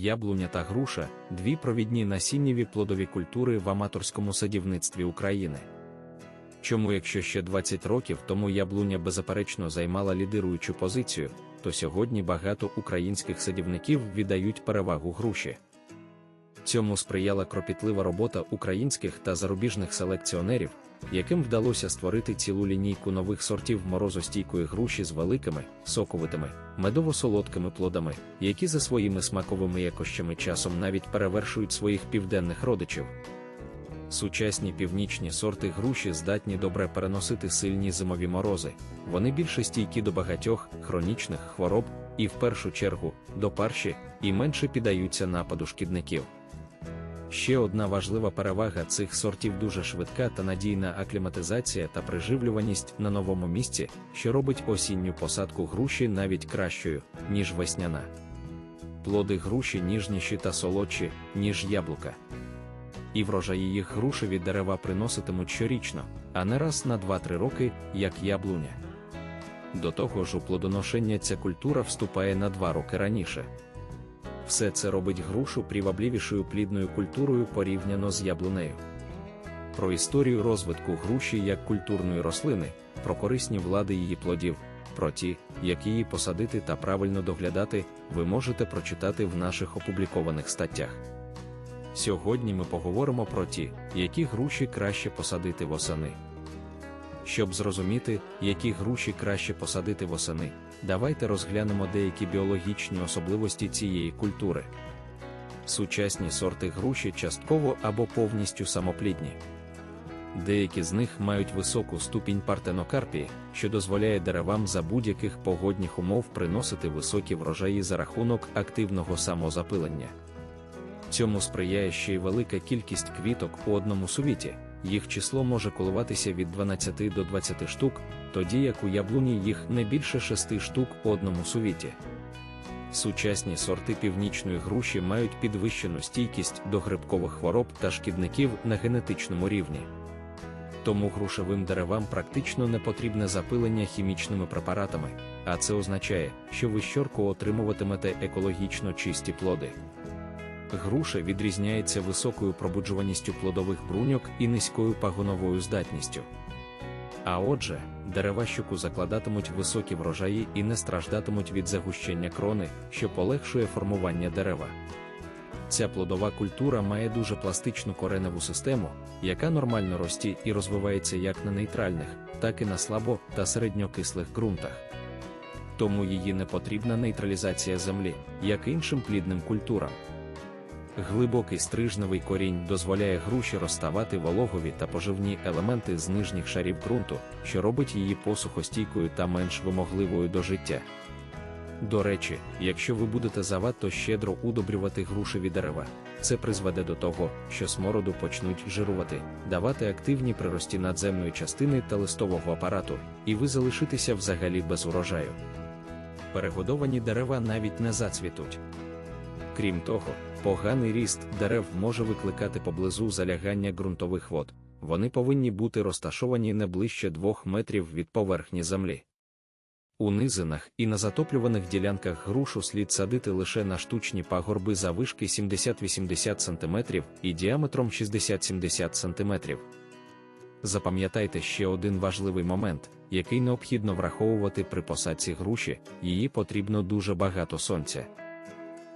яблуня та груша дві провідні насіннєві плодові культури в аматорському садівництві України. Чому, якщо ще 20 років тому яблуня беззаперечно займала лідируючу позицію, то сьогодні багато українських садівників віддають перевагу груші. Цьому сприяла кропітлива робота українських та зарубіжних селекціонерів, яким вдалося створити цілу лінійку нових сортів морозостійкої груші з великими, соковитими, медово-солодкими плодами, які за своїми смаковими якощами часом навіть перевершують своїх південних родичів. Сучасні північні сорти груші здатні добре переносити сильні зимові морози, вони більше стійкі до багатьох хронічних хвороб і, в першу чергу, до парші, і менше піддаються нападу шкідників. Ще одна важлива перевага цих сортів дуже швидка та надійна акліматизація та приживлюваність на новому місці, що робить осінню посадку груші навіть кращою, ніж весняна. Плоди груші ніжніші та солодші, ніж яблука. І врожаї їх грушеві дерева приноситимуть щорічно, а не раз на 2-3 роки, як яблуня. До того ж у плодоношення ця культура вступає на 2 роки раніше. Все це робить грушу привабливішою плідною культурою порівняно з яблунею. Про історію розвитку груші як культурної рослини, про корисні влади її плодів, про ті, як її посадити та правильно доглядати, ви можете прочитати в наших опублікованих статтях. Сьогодні ми поговоримо про ті, які груші краще посадити восени. Щоб зрозуміти, які груші краще посадити восени, давайте розглянемо деякі біологічні особливості цієї культури. Сучасні сорти груші частково або повністю самоплідні. Деякі з них мають високу ступінь партенокарпії, що дозволяє деревам за будь-яких погодних умов приносити високі врожаї за рахунок активного самозапилення. Цьому сприяє ще й велика кількість квіток у одному сувіті, їх число може коливатися від 12 до 20 штук, тоді як у яблуні їх не більше 6 штук у одному сувіті. Сучасні сорти північної груші мають підвищену стійкість до грибкових хвороб та шкідників на генетичному рівні. Тому грушевим деревам практично не потрібне запилення хімічними препаратами, а це означає, що ви щорку отримуватимете екологічно чисті плоди. Груша відрізняється високою пробуджуваністю плодових бруньок і низькою пагоновою здатністю. А отже, дерева щоку закладатимуть високі врожаї і не страждатимуть від загущення крони, що полегшує формування дерева. Ця плодова культура має дуже пластичну кореневу систему, яка нормально рості і розвивається як на нейтральних, так і на слабо та середньокислих ґрунтах. Тому її не потрібна нейтралізація землі, як іншим плідним культурам. Глибокий стрижневий корінь дозволяє груші розставати вологові та поживні елементи з нижніх шарів ґрунту, що робить її посухостійкою та менш вимогливою до життя. До речі, якщо ви будете завадто щедро удобрювати грушеві дерева, це призведе до того, що смороду почнуть жирувати, давати активні прирості надземної частини та листового апарату, і ви залишитеся взагалі без урожаю. Перегодовані дерева навіть не зацвітуть. Крім того, поганий ріст дерев може викликати поблизу залягання ґрунтових вод, вони повинні бути розташовані не ближче 2 метрів від поверхні землі. У низинах і на затоплюваних ділянках грушу слід садити лише на штучні пагорби завишки 70-80 см і діаметром 60-70 см. Запам'ятайте ще один важливий момент, який необхідно враховувати при посадці груші, її потрібно дуже багато сонця.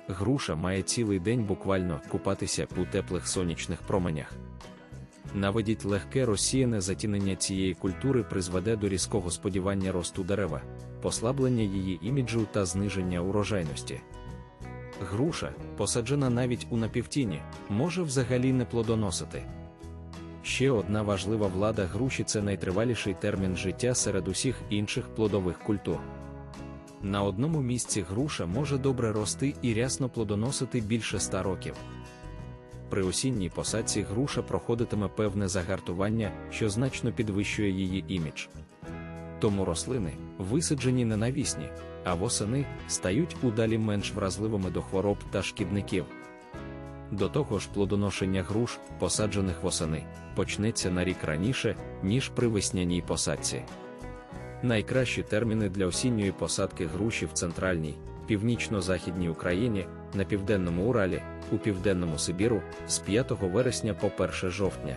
Груша має цілий день буквально купатися у теплих сонячних променях. Наведіть легке розсіяне затінення цієї культури призведе до різкого сподівання росту дерева, послаблення її іміджу та зниження урожайності. Груша, посаджена навіть у напівтіні, може взагалі не плодоносити. Ще одна важлива влада груші це найтриваліший термін життя серед усіх інших плодових культур. На одному місці груша може добре рости і рясно плодоносити більше ста років. При осінній посадці груша проходитиме певне загартування, що значно підвищує її імідж. Тому рослини, висаджені не навісні, а восени, стають удалі менш вразливими до хвороб та шкідників. До того ж, плодоношення груш, посаджених восени, почнеться на рік раніше, ніж при весняній посадці. Найкращі терміни для осінньої посадки груші в центральній, північно-західній Україні на південному Уралі, у південному Сибіру з 5 вересня по 1 жовтня.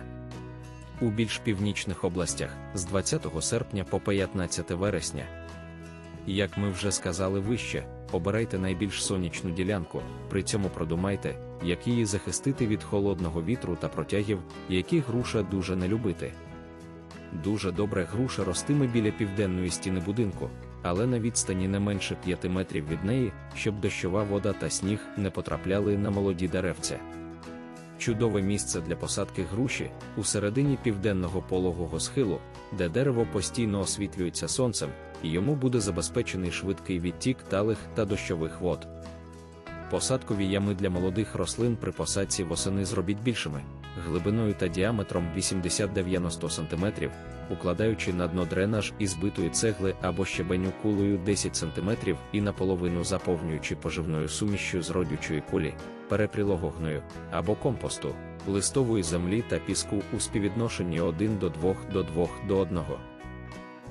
У більш північних областях з 20 серпня по 15 вересня. Як ми вже сказали вище, обирайте найбільш сонячну ділянку, при цьому продумайте, як її захистити від холодного вітру та протягів, які груша дуже не любити. Дуже добре груша ростиме біля південної стіни будинку, але на відстані не менше 5 метрів від неї, щоб дощова вода та сніг не потрапляли на молоді деревця. Чудове місце для посадки груші у середині південного пологого схилу, де дерево постійно освітлюється сонцем, і йому буде забезпечений швидкий відтік талих та дощових вод. Посадкові ями для молодих рослин при посадці восени зробіть більшими, глибиною та діаметром 80-90 см, укладаючи на дно дренаж із битої цегли або щебеню кулею 10 см і наполовину заповнюючи поживною сумішчю з родючої кулі, перепрілого або компосту, листової землі та піску у співвідношенні 1 до 2 до 2 до 1.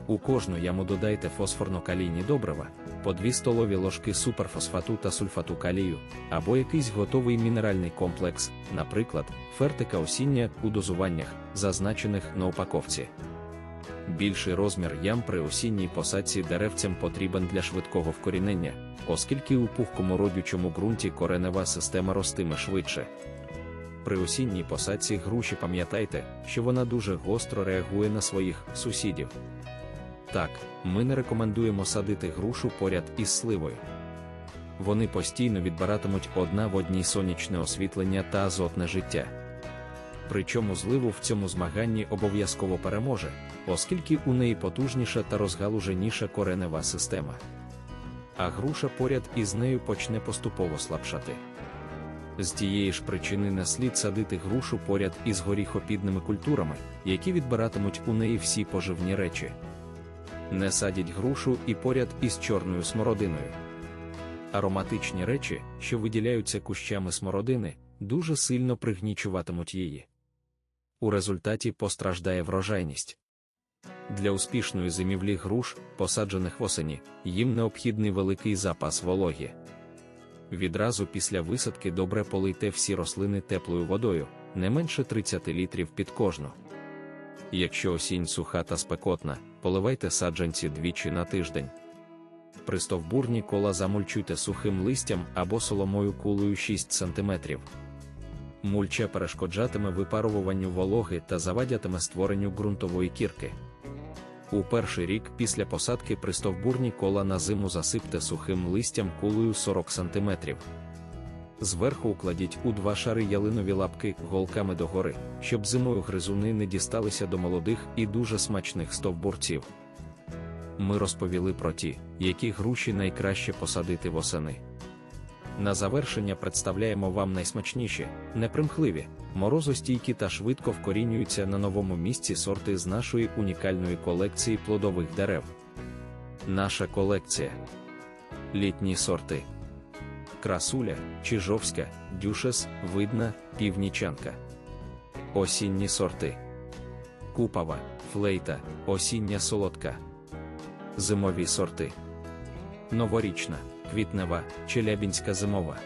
У кожну яму додайте фосфорно-калійні добрива, по 2 столові ложки суперфосфату та сульфату калію, або якийсь готовий мінеральний комплекс, наприклад, фертика осіння у дозуваннях, зазначених на упаковці. Більший розмір ям при осінній посадці деревцям потрібен для швидкого вкорінення, оскільки у пухкому родючому ґрунті коренева система ростиме швидше. При осінній посадці груші пам'ятайте, що вона дуже гостро реагує на своїх сусідів. Так, ми не рекомендуємо садити грушу поряд із сливою. Вони постійно відбиратимуть одна в одній сонячне освітлення та азотне життя. Причому зливу в цьому змаганні обов'язково переможе, оскільки у неї потужніша та розгалуженіша коренева система. А груша поряд із нею почне поступово слабшати. З тієї ж причини не слід садити грушу поряд із горіхопідними культурами, які відбиратимуть у неї всі поживні речі. Не садіть грушу і поряд із чорною смородиною. Ароматичні речі, що виділяються кущами смородини, дуже сильно пригнічуватимуть її. У результаті постраждає врожайність. Для успішної зимівлі груш, посаджених восені, їм необхідний великий запас вологі. Відразу після висадки добре полийте всі рослини теплою водою, не менше 30 літрів під кожну. Якщо осінь суха та спекотна, поливайте саджанці двічі на тиждень. Пристовбурні кола замульчуйте сухим листям або соломою кулею 6 см. Мульча перешкоджатиме випаруванню вологи та завадятиме створенню ґрунтової кірки. У перший рік після посадки пристовбурні кола на зиму засипте сухим листям кулею 40 см. Зверху укладіть у два шари ялинові лапки голками догори, щоб зимою гризуни не дісталися до молодих і дуже смачних стовбурців. Ми розповіли про ті, які груші найкраще посадити восени. На завершення представляємо вам найсмачніші, непримхливі, морозостійкі та швидко вкорінюються на новому місці сорти з нашої унікальної колекції плодових дерев. Наша колекція. Літні сорти. Красуля, Чижовська, Дюшес, Видна, Північанка. Осінні сорти. Купава, флейта, осіння солодка. Зимові сорти. Новорічна, квітнева, челябінська зимова.